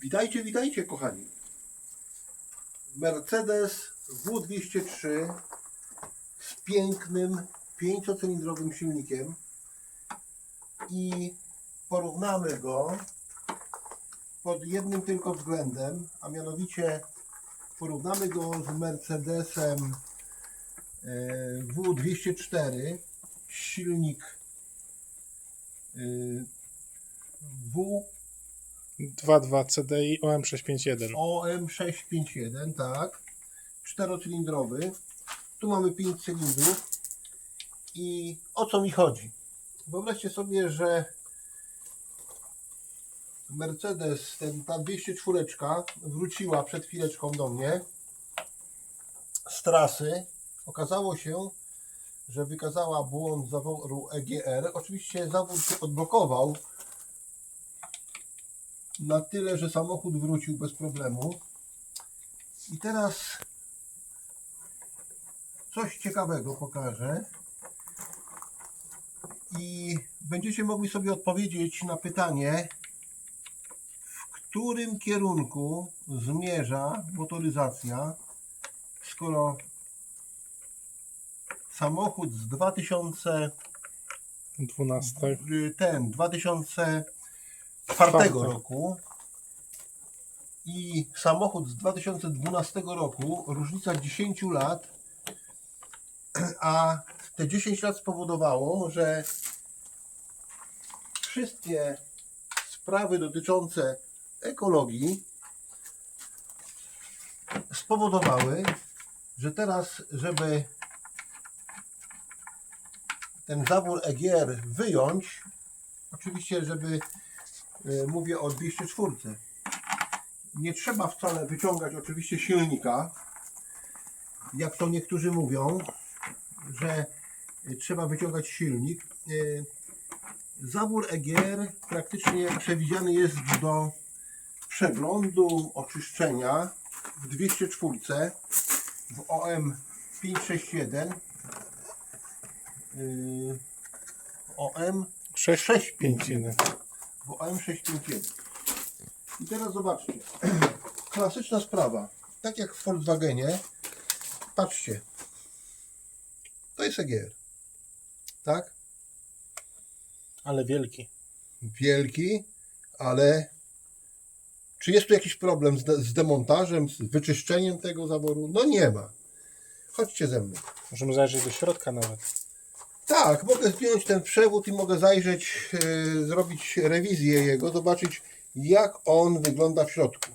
Witajcie, witajcie kochani. Mercedes W203 z pięknym pięciocylindrowym silnikiem i porównamy go pod jednym tylko względem, a mianowicie porównamy go z Mercedesem e, W204 silnik e, W 2.2 CDI OM651. OM651, tak. Czterocylindrowy. Tu mamy 5 cylindrów. I o co mi chodzi? Wyobraźcie sobie, że Mercedes, ten, ta 204 wróciła przed chwileczką do mnie z trasy. Okazało się, że wykazała błąd zaworu EGR. Oczywiście zawód się odblokował, na tyle, że samochód wrócił bez problemu. I teraz coś ciekawego pokażę. I będziecie mogli sobie odpowiedzieć na pytanie, w którym kierunku zmierza motoryzacja, skoro samochód z 2000 12. y, ten 2004 Czwartek. roku i samochód z 2012 roku, różnica 10 lat, a te 10 lat spowodowało, że wszystkie sprawy dotyczące ekologii spowodowały, że teraz, żeby ten zawór EGR wyjąć, oczywiście, żeby mówię o 204. Nie trzeba wcale wyciągać oczywiście silnika, jak to niektórzy mówią, że e, trzeba wyciągać silnik. E, Zawór EGR praktycznie przewidziany jest do przeglądu, oczyszczenia w 204 w OM 561 yy, OM 651. w OM651. I teraz zobaczcie. Klasyczna sprawa. Tak jak w Volkswagenie. Patrzcie. To jest EGR. Tak? Ale wielki. Wielki, ale czy jest tu jakiś problem z, de- z demontażem, z wyczyszczeniem tego zaworu? No nie ma. Chodźcie ze mną. Możemy zajrzeć do środka nawet. Tak, mogę zdjąć ten przewód i mogę zajrzeć, e, zrobić rewizję jego, zobaczyć jak on wygląda w środku.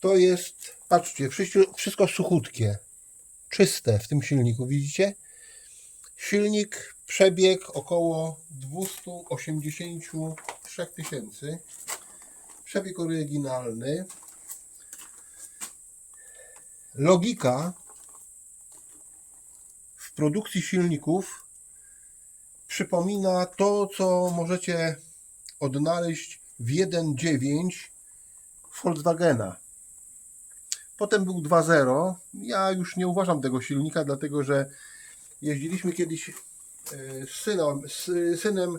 To jest, patrzcie, wszystko, suchutkie, czyste w tym silniku, widzicie? Silnik przebieg około 283 tysięcy. Przebieg oryginalny. Logika produkcji silników przypomina to, co możecie odnaleźć w 1.9 Volkswagena. Potem był 2.0. Ja już nie uważam tego silnika, dlatego że jeździliśmy kiedyś e, z synem, z synem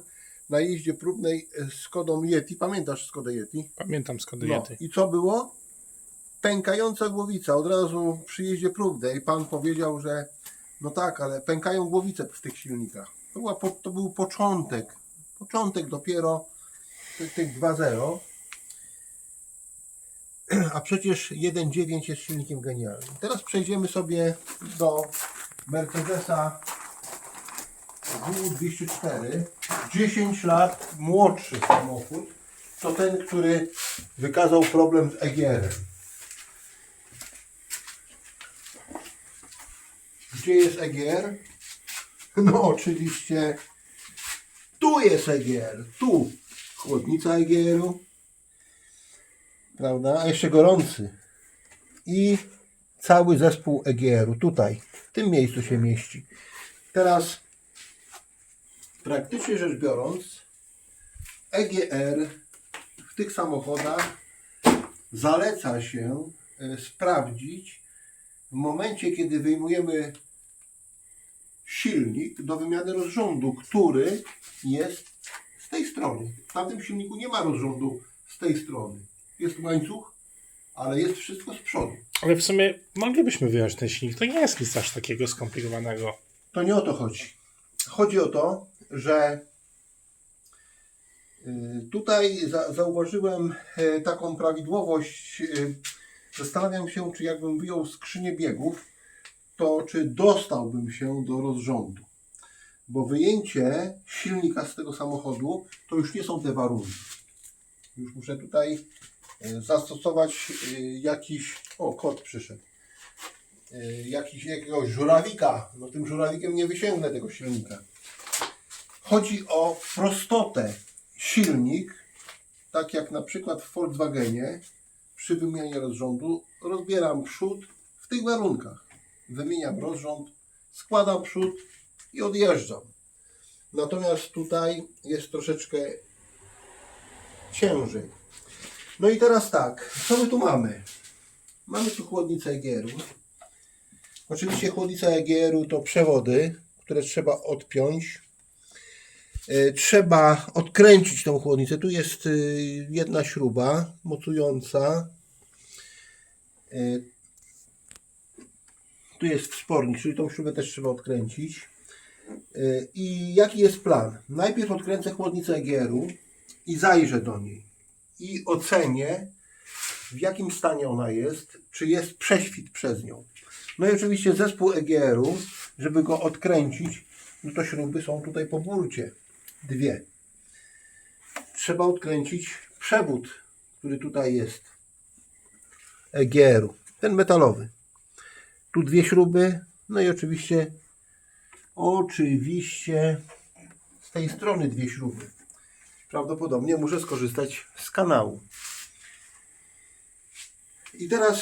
na jeździe próbnej z Skodą Yeti. Pamiętasz Skodę Yeti? Pamiętam z No. Kodejety. I co było? Pękająca głowica. Od razu przy jeździe próbnej pan powiedział, że no tak, ale pękają głowice w tych silnikach. To, była, to był początek. Początek dopiero tych, tych 2.0. A przecież 1.9 jest silnikiem genialnym. Teraz przejdziemy sobie do Mercedesa W204. 10 lat młodszy samochód. To ten, który wykazał problem z EGR-em. Gdzie jest EGR? No oczywiście. Tu jest EGR, tu. Chłodnica EGR-u, prawda, a jeszcze gorący. I cały zespół EGR-u tutaj, w tym miejscu się mieści. Teraz praktycznie rzecz biorąc EGR w tych samochodach zaleca się e, sprawdzić w momencie, kiedy wyjmujemy silnik do wymiany rozrządu, który jest z tej strony. W tamtym silniku nie ma rozrządu z tej strony. Jest łańcuch, ale jest wszystko z przodu. Ale w sumie moglibyśmy wyjąć ten silnik. To nie jest nic aż takiego skomplikowanego. To nie o to chodzi. Chodzi o to, że y, tutaj za, zauważyłem e, taką prawidłowość. Zastanawiam się, czy jakbym wyjął skrzynię biegów, to czy dostałbym się do rozrządu. Bo wyjęcie silnika z tego samochodu to już nie są te warunki. Już muszę tutaj e, zastosować e, jakiś. O, kot przyszedł. E, Jakiś, jakiegoś żurawika. No tym żurawikiem nie wysięgnę tego silnika. Chodzi o prostotę. Silnik, tak jak na przykład w Volkswagenie, przy wymianie rozrządu rozbieram przód w tych warunkach. Wymieniam rozrząd, składam przód i odjeżdżam. Natomiast tutaj jest troszeczkę ciężej. No i teraz tak, co my tu mamy? Mamy tu chłodnicę EGR-u. Oczywiście chłodnica EGR-u to przewody, które trzeba odpiąć. E, Trzeba odkręcić tą chłodnicę. Tu jest y, jedna śruba mocująca. E, Tu jest wspornik, czyli tą śrubę też trzeba odkręcić. E, I jaki jest plan? Najpierw odkręcę chłodnicę EGR-u i zajrzę do niej. I ocenię, w jakim stanie ona jest, czy jest prześwit przez nią. No i oczywiście zespół EGR-u, żeby go odkręcić, no to śruby są tutaj po burcie. Dwie. Trzeba odkręcić przewód, który tutaj jest. EGR-u. Ten metalowy. Tu dwie śruby. No i oczywiście oczywiście z tej strony dwie śruby. Prawdopodobnie muszę skorzystać z kanału. I teraz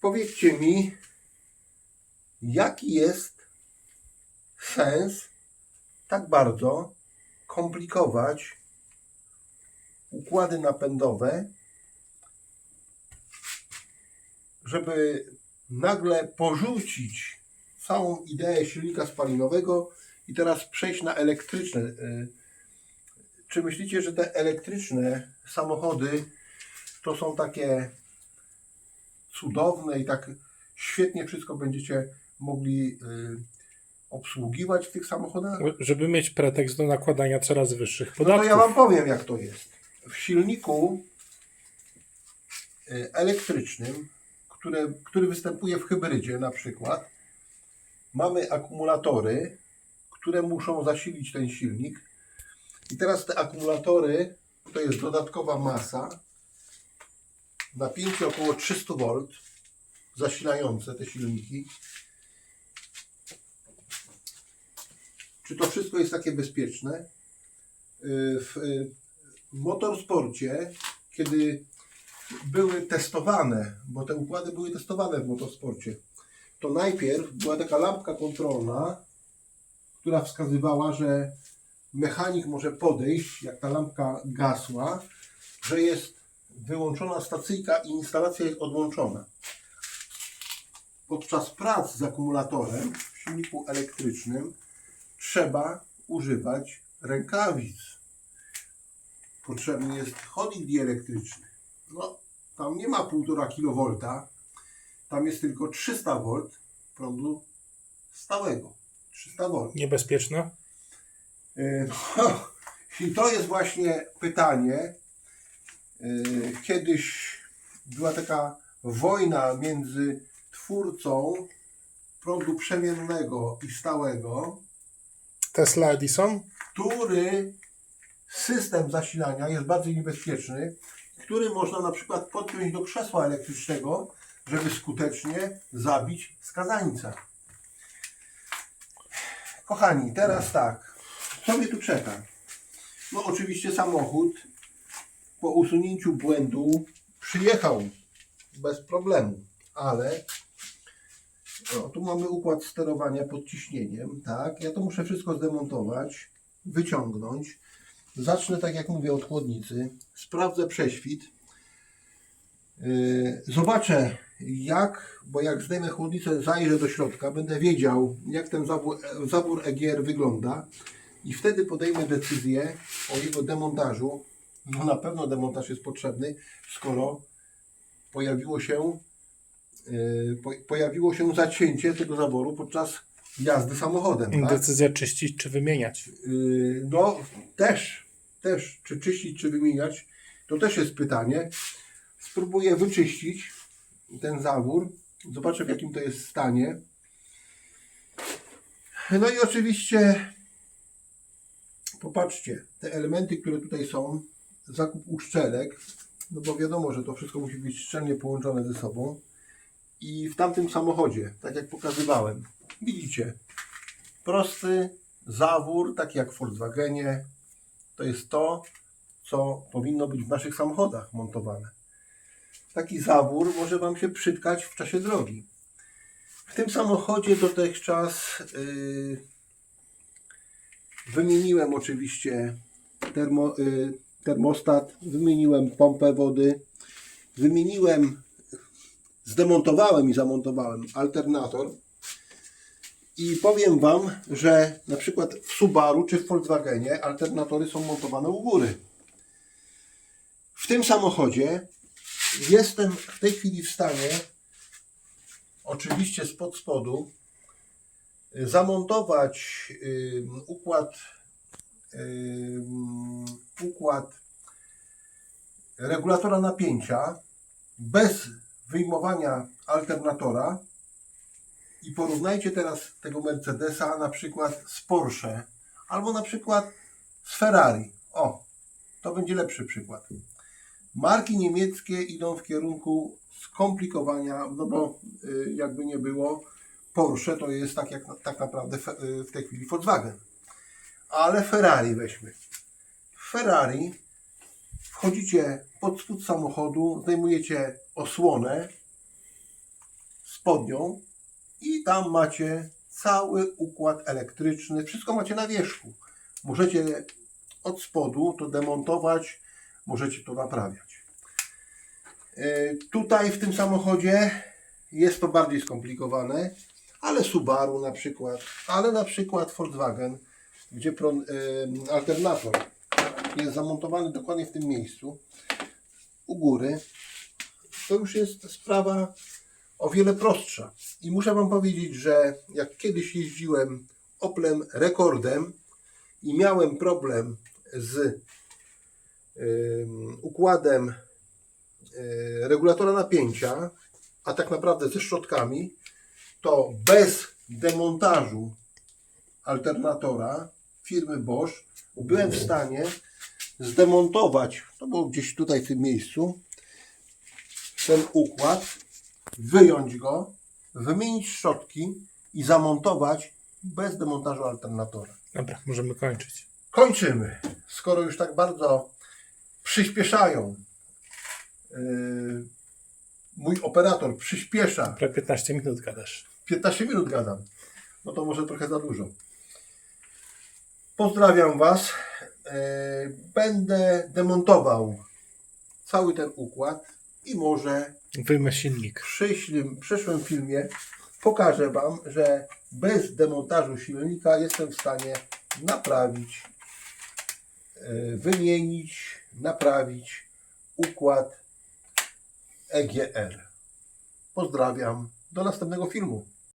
powiedzcie mi, jaki jest sens tak bardzo komplikować układy napędowe, żeby nagle porzucić całą ideę silnika spalinowego i teraz przejść na elektryczne. Y, Czy myślicie, że te elektryczne samochody to są takie cudowne i tak świetnie wszystko będziecie mogli y, obsługiwać w tych samochodach? Żeby mieć pretekst do nakładania coraz wyższych No to podatków. ja Wam powiem, jak to jest. W silniku y, elektrycznym, które, który występuje w hybrydzie na przykład, mamy akumulatory, które muszą zasilić ten silnik. I teraz te akumulatory to jest dodatkowa masa, napięcie około 300 V, zasilające te silniki. Czy to wszystko jest takie bezpieczne? Y, w y, motorsporcie, kiedy były testowane, bo te układy były testowane w motorsporcie, to najpierw była taka lampka kontrolna, która wskazywała, że mechanik może podejść, jak ta lampka gasła, że jest wyłączona stacyjka i instalacja jest odłączona. Podczas prac z akumulatorem w silniku elektrycznym trzeba używać rękawic. Potrzebny jest chodnik dieelektryczny. No, tam nie ma 1,5 kV, tam jest tylko 300 V prądu stałego. 300 V. Niebezpieczne? Yy, no, I to jest właśnie pytanie. Yy, Kiedyś była taka wojna między twórcą prądu przemiennego i stałego, Tesla Edison? który system zasilania jest bardzo niebezpieczny, który można na przykład podpiąć do krzesła elektrycznego, żeby skutecznie zabić skazańca. Kochani, teraz tak. Co mnie tu czeka? No oczywiście samochód po usunięciu błędu przyjechał bez problemu, ale no, tu mamy układ sterowania pod ciśnieniem, tak? Ja to muszę wszystko zdemontować, wyciągnąć. Zacznę, tak jak mówię, od chłodnicy. Sprawdzę prześwit. Yy, Zobaczę jak, bo jak zdejmę chłodnicę, zajrzę do środka, będę wiedział, jak ten zabór, zabór EGR wygląda i wtedy podejmę decyzję o jego demontażu No na pewno demontaż jest potrzebny, skoro pojawiło się, pojawiło się zacięcie tego zaworu podczas jazdy samochodem. Tak? Decyzja czyścić czy wymieniać. Yy, no też, też, czy czyścić, czy wymieniać, to też jest pytanie. Spróbuję wyczyścić ten zawór, zobaczę w jakim to jest stanie. No i oczywiście popatrzcie, te elementy, które tutaj są, zakup uszczelek, no bo wiadomo, że to wszystko musi być szczelnie połączone ze sobą. I w tamtym samochodzie, tak jak pokazywałem, widzicie, prosty zawór, taki jak w Volkswagenie, to jest to, co powinno być w naszych samochodach montowane. Taki zawór może Wam się przytkać w czasie drogi. W tym samochodzie dotychczas yy, wymieniłem oczywiście termo, yy, termostat, wymieniłem pompę wody, wymieniłem, zdemontowałem i zamontowałem alternator. I powiem Wam, że na przykład w Subaru czy w Volkswagenie alternatory są montowane u góry. W tym samochodzie jestem w tej chwili w stanie, oczywiście spod spodu, zamontować y, układ, y, układ regulatora napięcia bez wyjmowania alternatora i porównajcie teraz tego Mercedesa na przykład z Porsche albo na przykład z Ferrari. O, to będzie lepszy przykład. Marki niemieckie idą w kierunku skomplikowania, no bo y, jakby nie było, Porsche to jest tak, jak, tak naprawdę y, w tej chwili Volkswagen. Ale Ferrari weźmy. Ferrari wchodzicie pod spód samochodu, zdejmujecie osłonę spodnią i tam macie cały układ elektryczny, wszystko macie na wierzchu. Możecie od spodu to demontować, możecie to naprawiać. E, Tutaj w tym samochodzie jest to bardziej skomplikowane, ale Subaru na przykład, ale na przykład Volkswagen, gdzie e, alternator jest zamontowany dokładnie w tym miejscu, u góry, to już jest sprawa o wiele prostsza. I muszę Wam powiedzieć, że jak kiedyś jeździłem Oplem Rekordem i miałem problem z ym, układem y, regulatora napięcia, a tak naprawdę ze szczotkami, to bez demontażu alternatora firmy Bosch byłem w stanie zdemontować, to było gdzieś tutaj w tym miejscu, ten układ, wyjąć go, wymienić szczotki i zamontować bez demontażu alternatora. Dobra, możemy kończyć. Kończymy. Skoro już tak bardzo przyspieszają, yy, mój operator przyspiesza, Prawie 15 minut gadasz. 15 minut gadam, no to może trochę za dużo. Pozdrawiam Was. Yy, Będę demontował cały ten układ i może Wyjmę silnik. w przyszłym, przyszłym filmie pokażę Wam, że bez demontażu silnika jestem w stanie naprawić, e, wymienić, naprawić układ EGR. Pozdrawiam. Do następnego filmu.